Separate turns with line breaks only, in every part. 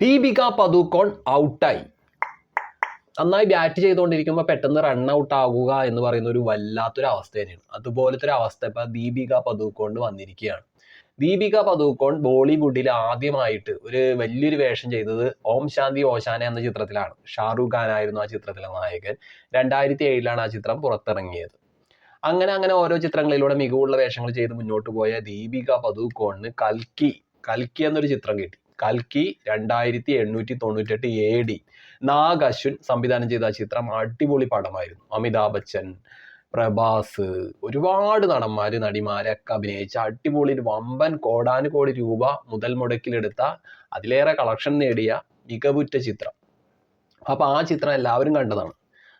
ദീപിക പദുക്കോൺ ഔട്ടായി. നന്നായി ബാറ്റ് ചെയ്തുകൊണ്ടിരിക്കുമ്പോൾ പെട്ടെന്ന് റൺ ഔട്ട് ആകുക എന്ന് പറയുന്ന ഒരു വല്ലാത്തൊരു അവസ്ഥ തന്നെയാണ്. അതുപോലത്തെ ഒരു അവസ്ഥ ഇപ്പൊ ദീപിക പദുക്കോൺ വന്നിരിക്കുകയാണ്. ദീപിക പദുക്കോൺ ബോളിവുഡിൽ ആദ്യമായിട്ട് ഒരു വലിയൊരു വേഷം ചെയ്തത് ഓം ശാന്തി ഓശാന എന്ന ചിത്രത്തിലാണ്. ഷാറൂഖ് ഖാൻ ആയിരുന്നു ആ ചിത്രത്തിലെ നായകൻ. രണ്ടായിരത്തി ഏഴിലാണ് ആ ചിത്രം പുറത്തിറങ്ങിയത്. അങ്ങനെ അങ്ങനെ ഓരോ ചിത്രങ്ങളിലൂടെ മികവുള്ള വേഷങ്ങൾ ചെയ്ത് മുന്നോട്ട് പോയ ദീപിക പദുക്കോണിന് കൽക്കി കൽക്കി എന്നൊരു ചിത്രം കിട്ടി. കൽക്കി രണ്ടായിരത്തി എണ്ണൂറ്റി തൊണ്ണൂറ്റെട്ട് എ ഡി നാഗ് അശ്വിൻ സംവിധാനം ചെയ്ത ചിത്രം അടിപൊളി പടമായിരുന്നു. അമിതാഭ് ബച്ചൻ പ്രഭാസ് ഒരുപാട് നടന്മാര് നടിമാരൊക്കെ അഭിനയിച്ച അടിപൊളി വമ്പൻ കോടാനുകോടി രൂപ മുതൽ മുടക്കിലെടുത്ത അതിലേറെ കളക്ഷൻ നേടിയ മികവുറ്റ ചിത്രം. അപ്പോൾ ആ ചിത്രം എല്ലാവരും കണ്ടതാണ്.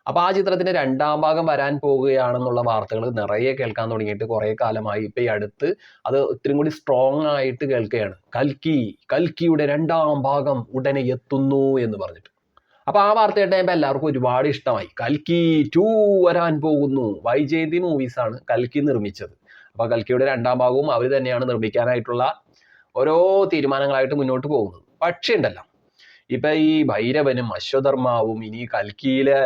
അപ്പൊ ആ ചിത്രത്തിന്റെ രണ്ടാം ഭാഗം വരാൻ പോകുകയാണെന്നുള്ള വാർത്തകൾ നിറയെ കേൾക്കാൻ തുടങ്ങിയിട്ട് കുറേ കാലമായി. ഇപ്പോൾ ഈ അടുത്ത് അത് ഇത്തിരി കൂടി സ്ട്രോങ് ആയിട്ട് കേൾക്കുകയാണ്. കൽക്കി കൽക്കിയുടെ രണ്ടാം ഭാഗം ഉടനെ എത്തുന്നു എന്ന് പറഞ്ഞിട്ട്. അപ്പോൾ ആ വാർത്ത കേട്ടപ്പോൾ എല്ലാവർക്കും ഒരുപാട് ഇഷ്ടമായി. കൽക്കി ടു വരാൻ പോകുന്നു. വൈജയന്തി മൂവീസാണ് കൽക്കി നിർമ്മിച്ചത്. അപ്പോൾ കൽക്കിയുടെ രണ്ടാം ഭാഗവും അവർ തന്നെയാണ് നിർമ്മിക്കാനായിട്ടുള്ള ഓരോ തീരുമാനങ്ങളായിട്ട് മുന്നോട്ട് പോകുന്നത്. പക്ഷേ ഉണ്ടല്ലോ ഇപ്പൊ ഈ ഭൈരവനും അശ്വധർമാവും ഇനി കൽക്കിയിലെ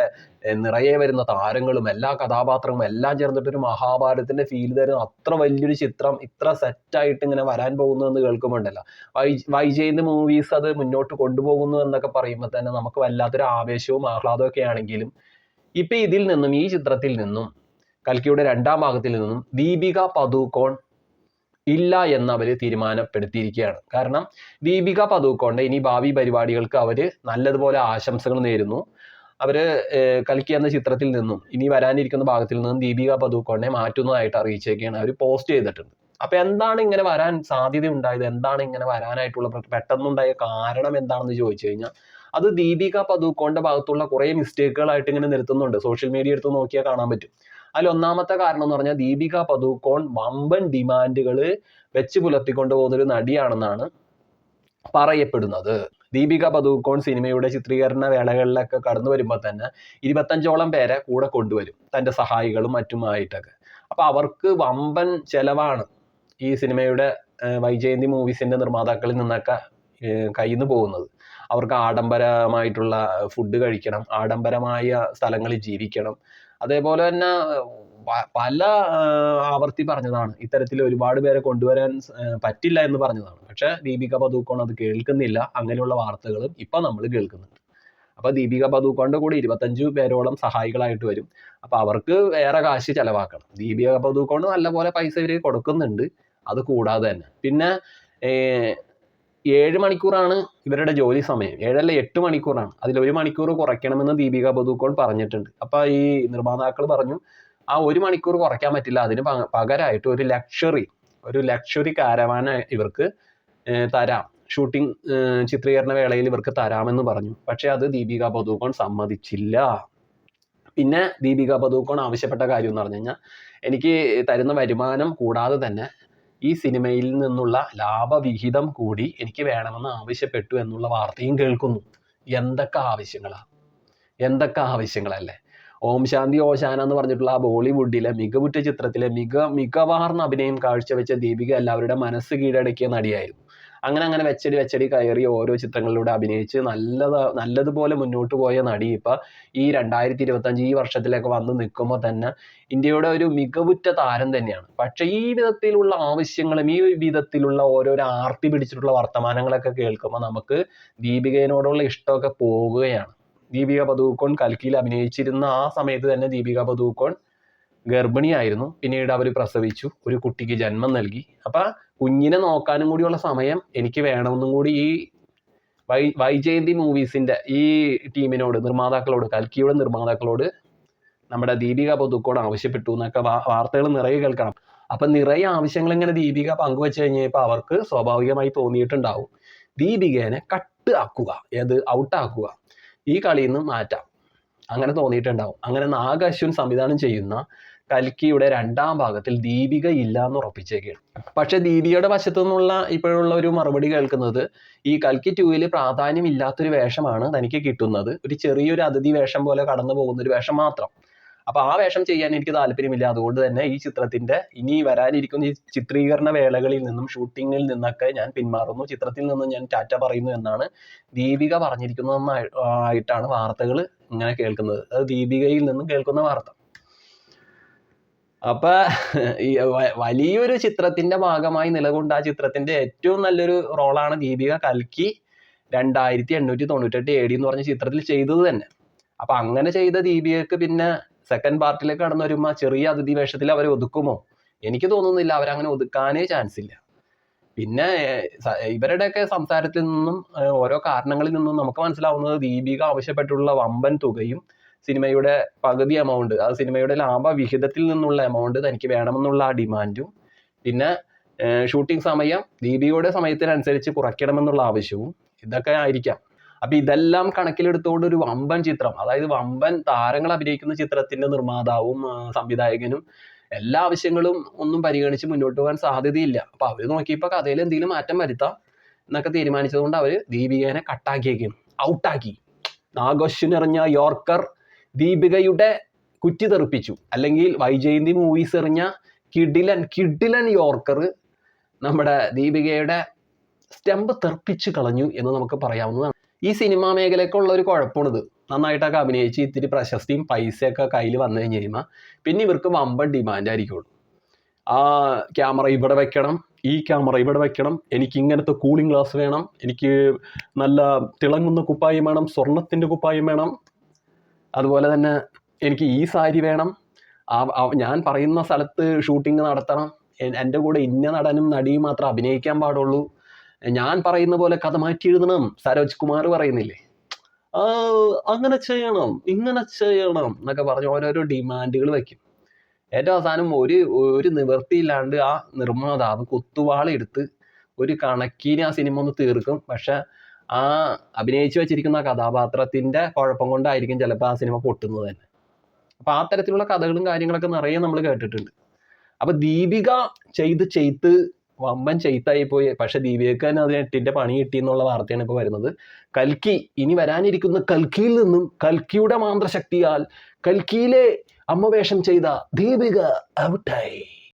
നിറയെ വരുന്ന താരങ്ങളും എല്ലാ കഥാപാത്രങ്ങളും എല്ലാം ചേർന്നിട്ട് ഒരു മഹാഭാരതത്തിന്റെ ഫീൽ തരുന്ന അത്ര വലിയൊരു ചിത്രം ഇത്ര സെറ്റായിട്ട് ഇങ്ങനെ വരാൻ പോകുന്നു എന്ന് കേൾക്കുമ്പോണ്ടല്ലോ. വൈ വൈജയന്ത് മൂവീസ് അത് മുന്നോട്ട് കൊണ്ടുപോകുന്നു എന്നൊക്കെ പറയുമ്പോൾ തന്നെ നമുക്ക് വല്ലാത്തൊരു ആവേശവും ആഹ്ലാദവും ഒക്കെ ആണെങ്കിലും ഇപ്പൊ ഇതിൽ നിന്നും ഈ ചിത്രത്തിൽ നിന്നും കൽക്കിയുടെ രണ്ടാം ഭാഗത്തിൽ നിന്നും ദീപിക പദുക്കോൺ ഇല്ല എന്ന് അവർ തീരുമാനപ്പെടുത്തിയിരിക്കുകയാണ്. കാരണം ദീപിക പദുക്കോണിന്റെ ഇനി ഭാവി പരിപാടികൾക്ക് അവർ നല്ലതുപോലെ ആശംസകൾ നേരുന്നു. അവർ ഏർ കൽക്കി എന്ന ചിത്രത്തിൽ നിന്നും ഇനി വരാനിരിക്കുന്ന ഭാഗത്തിൽ നിന്നും ദീപിക പദുക്കോണിനെ മാറ്റുന്നതായിട്ട് അറിയിച്ചേക്കാണ് അവർ പോസ്റ്റ് ചെയ്തിട്ടുണ്ട്. അപ്പൊ എന്താണ് ഇങ്ങനെ വരാൻ സാധ്യത ഉണ്ടായത്? എന്താണ് ഇങ്ങനെ വരാനായിട്ടുള്ള പെട്ടെന്ന് പെട്ടെന്നുണ്ടായ കാരണം എന്താണെന്ന് ചോദിച്ചു കഴിഞ്ഞാൽ അത് ദീപിക പദുക്കോണിന്റെ ഭാഗത്തുള്ള കുറെ മിസ്റ്റേക്കുകളായിട്ട് ഇങ്ങനെ നിർത്തുന്നുണ്ട് സോഷ്യൽ മീഡിയ എടുത്ത് നോക്കിയാൽ കാണാൻ പറ്റും. അതിൽ ഒന്നാമത്തെ കാരണം എന്ന് പറഞ്ഞാൽ ദീപിക പദുക്കോൺ വമ്പൻ ഡിമാൻഡുകൾ വെച്ച് പുലർത്തിക്കൊണ്ട് പോകുന്ന ഒരു നടിയാണെന്നാണ് പറയപ്പെടുന്നത്. ദീപിക പദുക്കോൺ സിനിമയുടെ ചിത്രീകരണ വേളകളിലൊക്കെ കടന്നു വരുമ്പോൾ തന്നെ ഇരുപത്തഞ്ചോളം പേരെ കൂടെ കൊണ്ടുവരും തന്റെ സഹായികളും മറ്റുമായിട്ടൊക്കെ. അപ്പോൾ അവർക്ക് വമ്പൻ ചെലവാണ് ഈ സിനിമയുടെ വൈജയന്തി മൂവീസിന്റെ നിർമ്മാതാക്കളിൽ നിന്നൊക്കെ കയ്യിൽ നിന്ന് പോകുന്നത്. അവർക്ക് ആഡംബരമായിട്ടുള്ള ഫുഡ് കഴിക്കണം ആഡംബരമായ സ്ഥലങ്ങളിൽ ജീവിക്കണം അതേപോലെ തന്നെ പല ആവർത്തി പറഞ്ഞതാണ്. ഇത്തരത്തിൽ ഒരുപാട് പേരെ കൊണ്ടുവരാൻ പറ്റില്ല എന്ന് പറഞ്ഞതാണ്. പക്ഷെ ദീപിക പദുക്കോൺ അത് കേൾക്കുന്നില്ല. അങ്ങനെയുള്ള വാർത്തകളും ഇപ്പൊ നമ്മൾ കേൾക്കുന്നുണ്ട്. അപ്പൊ ദീപിക പദുക്കോണിന്റെ കൂടെ ഇരുപത്തഞ്ചു പേരോളം സഹായികളായിട്ട് വരും. അപ്പൊ അവർക്ക് വേറെ കാശ് ചെലവാക്കണം. ദീപിക പദുക്കോൺ നല്ലപോലെ പൈസ ഇവർ കൊടുക്കുന്നുണ്ട്. അത് കൂടാതെ തന്നെ. പിന്നെ ഏഴ് മണിക്കൂറാണ് ഇവരുടെ ജോലി സമയം. ഏഴല്ല എട്ട് മണിക്കൂറാണ്. അതിൽ ഒരു മണിക്കൂർ കുറയ്ക്കണമെന്ന് ദീപിക പദുക്കോൺ പറഞ്ഞിട്ടുണ്ട്. അപ്പൊ ഈ നിർമ്മാതാക്കൾ പറഞ്ഞു ആ ഒരു മണിക്കൂർ കുറയ്ക്കാൻ പറ്റില്ല. അതിന് പക- പകരമായിട്ട് ഒരു ലക്ഷറി ഒരു ലക്ഷറി കാരവാന ഇവർക്ക് തരാം. ഷൂട്ടിംഗ് ചിത്രീകരണ വേളയിൽ ഇവർക്ക് തരാമെന്ന് പറഞ്ഞു. പക്ഷെ അത് ദീപിക പദുക്കോൺ സമ്മതിച്ചില്ല. പിന്നെ ദീപിക പദുക്കോൺ ആവശ്യപ്പെട്ട കാര്യം എന്ന് പറഞ്ഞു കഴിഞ്ഞാൽ എനിക്ക് തരുന്ന വരുമാനം കൂടാതെ തന്നെ ഈ സിനിമയിൽ നിന്നുള്ള ലാഭവിഹിതം കൂടി എനിക്ക് വേണമെന്ന് ആവശ്യപ്പെട്ടു എന്നുള്ള വാർത്തയും കേൾക്കുന്നു. എന്തൊക്കെ ആവശ്യങ്ങളാ? എന്തൊക്കെ ആവശ്യങ്ങളല്ലേ? ഓം ശാന്തി ഓശാന എന്ന് പറഞ്ഞിട്ടുള്ള ബോളിവുഡിലെ മികവുറ്റ ചിത്രത്തിലെ മിക മികവാർന്ന അഭിനയം കാഴ്ചവെച്ച ദീപിക എല്ലാവരുടെ മനസ്സ് കീഴടക്കിയ നടിയായിരുന്നു. അങ്ങനെ അങ്ങനെ വെച്ചടി വെച്ചടി കയറി ഓരോ ചിത്രങ്ങളിലൂടെ അഭിനയിച്ച് നല്ലത് നല്ലതുപോലെ മുന്നോട്ട് പോയ നടി ഇപ്പൊ ഈ രണ്ടായിരത്തി ഇരുപത്തഞ്ച് ഈ വർഷത്തിലേക്ക് വന്ന് നിൽക്കുമ്പോൾ തന്നെ ഇന്ത്യയുടെ ഒരു മികവുറ്റ താരം തന്നെയാണ്. പക്ഷെ ഈ വിധത്തിലുള്ള ആവശ്യങ്ങളും ഈ വിധത്തിലുള്ള ഓരോരോ ആർത്തി പിടിച്ചിട്ടുള്ള വർത്തമാനങ്ങളൊക്കെ കേൾക്കുമ്പോൾ നമുക്ക് ദീപികയോടുള്ള ഇഷ്ടമൊക്കെ പോവുകയാണ്. ദീപിക പദുക്കോൺ കൽക്കിയിൽ അഭിനയിച്ചിരുന്ന ആ സമയത്ത് തന്നെ ദീപിക പദുക്കോൺ ഗർഭിണിയായിരുന്നു. പിന്നീട് അവർ പ്രസവിച്ചു. ഒരു കുട്ടിക്ക് ജന്മം നൽകി. അപ്പൊ കുഞ്ഞിനെ നോക്കാനും കൂടിയുള്ള സമയം എനിക്ക് വേണമെന്നും കൂടി ഈ വൈ വൈജയന്തി മൂവീസിന്റെ ഈ ടീമിനോട് നിർമ്മാതാക്കളോട് കൽക്കിയുടെ നിർമ്മാതാക്കളോട് നമ്മുടെ ദീപിക പദുക്കോട് ആവശ്യപ്പെട്ടു എന്നൊക്കെ വാർത്തകൾ നിറയെ കേൾക്കണം. അപ്പൊ നിറയെ ആവശ്യങ്ങൾ ഇങ്ങനെ ദീപിക പങ്കുവെച്ച് കഴിഞ്ഞപ്പോൾ അവർക്ക് സ്വാഭാവികമായി തോന്നിയിട്ടുണ്ടാവും. ദീപികേനെ കട്ട് ആക്കുക ഏത് ഔട്ട് ആക്കുക ഈ കളിയിൽ നിന്ന് മാറ്റാം. അങ്ങനെ തോന്നിയിട്ടുണ്ടാവും. അങ്ങനെ നാഗ് അശ്വിൻ സംവിധാനം ചെയ്യുന്ന കൽക്കിയുടെ രണ്ടാം ഭാഗത്തിൽ ദീപിക ഇല്ല എന്ന് ഉറപ്പിച്ചേക്കാണ്. പക്ഷെ ദീപികയുടെ വശത്തു നിന്നുള്ള ഇപ്പോഴുള്ള ഒരു മറുപടി കേൾക്കുന്നത് ഈ കൽക്കി ടൂവിൽ പ്രാധാന്യമില്ലാത്തൊരു വേഷമാണ് തനിക്ക് കിട്ടുന്നത്. ഒരു ചെറിയൊരു അതിഥി വേഷം പോലെ കടന്നു പോകുന്ന ഒരു വേഷം മാത്രം. അപ്പൊ ആ വേഷം ചെയ്യാൻ എനിക്ക് താല്പര്യമില്ല. അതുകൊണ്ട് തന്നെ ഈ ചിത്രത്തിന്റെ ഇനി വരാനിരിക്കുന്ന ഈ ചിത്രീകരണ വേളകളിൽ നിന്നും ഷൂട്ടിങ്ങിൽ നിന്നൊക്കെ ഞാൻ പിന്മാറുന്നു. ചിത്രത്തിൽ നിന്നും ഞാൻ ടാറ്റ പറയുന്നു എന്നാണ് ദീപിക പറഞ്ഞിരിക്കുന്നതെന്നായിട്ടാണ് വാർത്തകൾ ഇങ്ങനെ കേൾക്കുന്നത്. അത് ദീപികയിൽ നിന്നും കേൾക്കുന്ന വാർത്ത. അപ്പൊ ഈ വലിയൊരു ചിത്രത്തിന്റെ ഭാഗമായി നിലകൊണ്ട് ആ ചിത്രത്തിന്റെ ഏറ്റവും നല്ലൊരു റോളാണ് ദീപിക കൽക്കി രണ്ടായിരത്തി എണ്ണൂറ്റി തൊണ്ണൂറ്റെട്ട് എ ഡി എന്ന് പറഞ്ഞ ചിത്രത്തിൽ ചെയ്തത് തന്നെ. അപ്പൊ അങ്ങനെ ചെയ്ത ദീപികക്ക് പിന്നെ സെക്കൻഡ് പാർട്ടിലേക്ക് കടന്നു വരുമ്പോൾ ചെറിയ അതിഥി വേഷത്തിൽ അവർ ഒതുക്കുമോ? എനിക്ക് തോന്നുന്നില്ല. അവരങ്ങനെ ഒതുക്കാനേ ചാൻസ് ഇല്ല. പിന്നെ ഇവരുടെയൊക്കെ സംസാരത്തിൽ നിന്നും ഓരോ കാരണങ്ങളിൽ നിന്നും നമുക്ക് മനസ്സിലാവുന്നത് ദീപിക ആവശ്യപ്പെട്ടുള്ള വമ്പൻ തുകയും സിനിമയുടെ പകുതി എമൗണ്ട് ആ സിനിമയുടെ ലാഭവിഹിതത്തിൽ നിന്നുള്ള എമൗണ്ട് തനിക്ക് വേണമെന്നുള്ള ആ ഡിമാൻഡും പിന്നെ ഷൂട്ടിംഗ് സമയം ദീപികയുടെ സമയത്തിനനുസരിച്ച് കുറയ്ക്കണമെന്നുള്ള ആവശ്യവും ഇതൊക്കെ ആയിരിക്കാം. അപ്പൊ ഇതെല്ലാം കണക്കിലെടുത്തുകൊണ്ട് ഒരു വമ്പൻ ചിത്രം അതായത് വമ്പൻ താരങ്ങൾ അഭിനയിക്കുന്ന ചിത്രത്തിന്റെ നിർമ്മാതാവും സംവിധായകനും എല്ലാ ആവശ്യങ്ങളും ഒന്നും പരിഗണിച്ച് മുന്നോട്ട് പോകാൻ സാധ്യതയില്ല. അപ്പൊ അവർ നോക്കിയപ്പോ കഥയിൽ എന്തെങ്കിലും മാറ്റം വരുത്താം എന്നൊക്കെ തീരുമാനിച്ചതുകൊണ്ട് അവർ ദീപികേനെ കട്ടാക്കിയേക്കും ഔട്ടാക്കി നിറഞ്ഞ യോർക്കർ ദീപികയുടെ കുറ്റി തെറിപ്പിച്ചു. അല്ലെങ്കിൽ വൈജയന്തി മൂവീസ് എറിഞ്ഞ കിഡിലൻ കിഡിലൻ യോർക്കർ നമ്മുടെ ദീപികയുടെ സ്റ്റെമ്പ് തെറിപ്പിച്ച് കളഞ്ഞു എന്ന് നമുക്ക് പറയാവുന്നതാണ്. ഈ സിനിമാ മേഖലയ്ക്കുള്ള ഒരു കുഴപ്പമാണിത്. നന്നായിട്ടൊക്കെ അഭിനയിച്ച് ഇത്തിരി പ്രശസ്തിയും പൈസയൊക്കെ കയ്യിൽ വന്നു കഴിഞ്ഞ് കഴിയുമ്പോൾ പിന്നെ ഇവർക്ക് വമ്പൻ ഡിമാൻഡ് ആയിരിക്കുള്ളൂ. ആ ക്യാമറ ഇവിടെ വെക്കണം ഈ ക്യാമറ ഇവിടെ വെക്കണം എനിക്ക് ഇങ്ങനത്തെ കൂളിംഗ് ഗ്ലാസ് വേണം എനിക്ക് നല്ല തിളങ്ങുന്ന കുപ്പായം വേണം സ്വർണത്തിന്റെ കുപ്പായം വേണം അതുപോലെ തന്നെ എനിക്ക് ഈ സാരി വേണം. ഞാൻ പറയുന്ന സ്ഥലത്ത് ഷൂട്ടിംഗ് നടത്തണം. എന്റെ കൂടെ ഇന്ന നടനും നടിയും മാത്രം അഭിനയിക്കാൻ പാടുള്ളൂ. ഞാൻ പറയുന്ന പോലെ കഥ മാറ്റി എഴുതണം സരോജ് കുമാർ പറയുന്നില്ലേ. അങ്ങനെ ചെയ്യണം ഇങ്ങനെ ചെയ്യണം എന്നൊക്കെ പറഞ്ഞ് ഓരോരോ ഡിമാൻഡുകൾ വയ്ക്കും ഏറ്റവും അവസാനം ഒരു ഒരു നിവൃത്തിയില്ലാണ്ട് ആ നിർമ്മാതാവ് കുത്തുവാളെടുത്ത് ഒരു കണക്കിന് ആ സിനിമ ഒന്ന് തീർക്കും. പക്ഷെ ആ അഭിനയിച്ചു വെച്ചിരിക്കുന്ന കഥാപാത്രത്തിന്റെ കുഴപ്പം കൊണ്ടായിരിക്കും ചിലപ്പോൾ ആ സിനിമ പൊട്ടുന്നത് തന്നെ. അപ്പൊ ആ തരത്തിലുള്ള കഥകളും കാര്യങ്ങളൊക്കെ നിറയെ നമ്മൾ കേട്ടിട്ടുണ്ട്. അപ്പൊ ദീപിക ചെയ്ത് ചെയ്ത്ത് വമ്പൻ ചെയ്ത്തായി പോയി. പക്ഷെ ദീപികക്ക് തന്നെ അതിന് പണി കിട്ടി എന്നുള്ള വാർത്തയാണ് ഇപ്പോൾ വരുന്നത്. കൽക്കി ഇനി വരാനിരിക്കുന്ന കൽക്കിയിൽ നിന്നും കൽക്കിയുടെ മാന്ത്രശക്തിയാൽ കൽക്കിയിലെ അമ്മവേഷം ചെയ്ത ദീപിക ഔട്ടായി